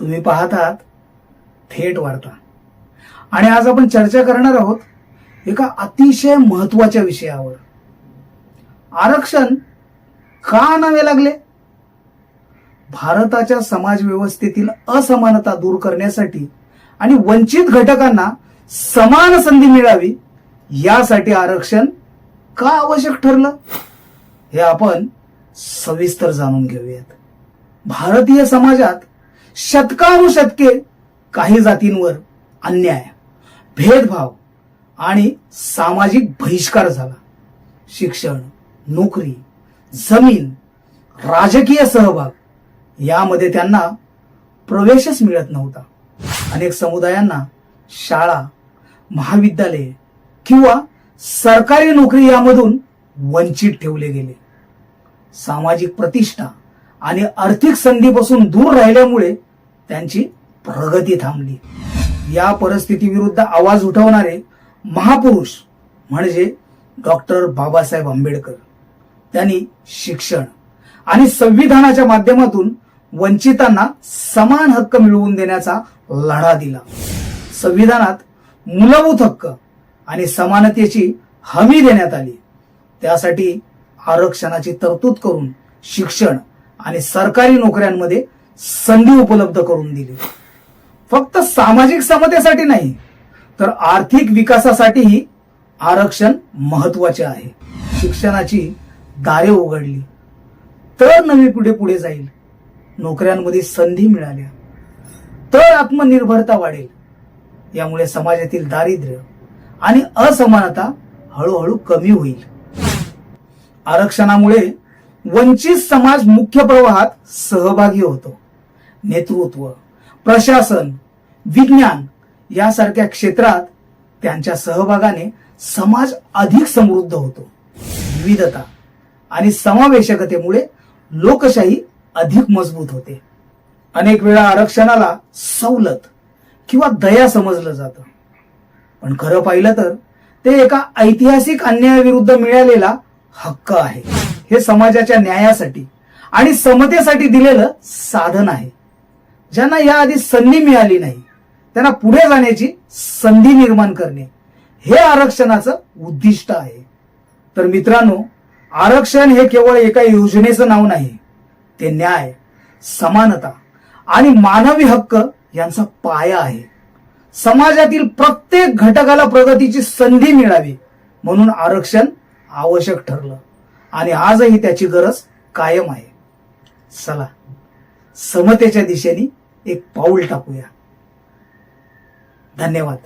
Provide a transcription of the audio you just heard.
तुम्ही पाहत आहात थेट वार्ता. आणि आज आपण चर्चा करणार आहोत एका अतिशय महत्त्वाच्या विषयावर. आरक्षण का आणावे लागले? भारताच्या समाज व्यवस्थेतील असमानता दूर करण्यासाठी आणि वंचित घटकांना समान संधी मिळावी यासाठी आरक्षण का आवश्यक ठरलं? हे आपण सविस्तर जाणून घेऊयात. भारतीय समाजात शतकानुशतके काही जातींवर अन्याय भेदभाव आणि सामाजिक बहिष्कार झाला. शिक्षण नोकरी जमीन राजकीय सहभाग यामध्ये त्यांना प्रवेशच मिळत नव्हता. अनेक समुदायांना शाळा महाविद्यालये किंवा सरकारी नोकरी यामधून वंचित ठेवले गेले. सामाजिक प्रतिष्ठा आणि आर्थिक संधीपासून दूर राहिल्यामुळे त्यांची प्रगती थांबली. या परिस्थितीविरुद्ध आवाज उठवणारे महापुरुष म्हणजे डॉक्टर बाबासाहेब आंबेडकर. त्यांनी शिक्षण आणि संविधानाच्या माध्यमातून वंचितांना समान हक्क मिळवून देण्याचा लढा दिला. संविधानात मूलभूत हक्क आणि समानतेची हमी देण्यात आली. त्यासाठी आरक्षणाची तरतूद करून शिक्षण आणि सरकारी नोकऱ्यांमध्ये संधी उपलब्ध करून दिली. फक्त सामाजिक समतेसाठी नाही तर आर्थिक विकासासाठीही आरक्षण महत्त्वाचे आहे. शिक्षणाची दारे उघडली तर नवी पिढी पुढे जाईल. नोकऱ्यांमध्ये संधी मिळाल्या तर आत्मनिर्भरता वाढेल. यामुळे समाजातील दारिद्र्य आणि असमानता हळूहळू कमी होईल. आरक्षणामुळे वंचित समाज मुख्य प्रवाहात सहभागी होतो. नेतृत्व प्रशासन विज्ञान यासारख्या क्षेत्रात त्यांच्या सहभागाने समाज अधिक समृद्ध होतो. विविधता आणि समावेशकतेमुळे लोकशाही अधिक मजबूत होते. अनेक वेळा आरक्षणाला सवलत किंवा दया समजलं जातं. पण खरं पाहिलं तर ते एका ऐतिहासिक अन्यायाविरुद्ध मिळालेला हक्क आहे. हे समाजाच्या न्यायासाठी आणि समतेसाठी दिलेलं साधन आहे. ज्यांना याआधी संधी मिळाली नाही त्यांना पुढे जाण्याची संधी निर्माण करणे हे आरक्षणाचं उद्दिष्ट आहे. तर मित्रांनो आरक्षण हे केवळ एका योजनेचं नाव नाही ते न्याय समानता आणि मानवी हक्क यांचा पाया आहे. समाजातील प्रत्येक घटकाला प्रगतीची संधी मिळावी म्हणून आरक्षण आवश्यक ठरलं आणि आजही त्याची गरज कायम आहे. चला समतेच्या दिशेने एक पाऊल टाकूया. धन्यवाद.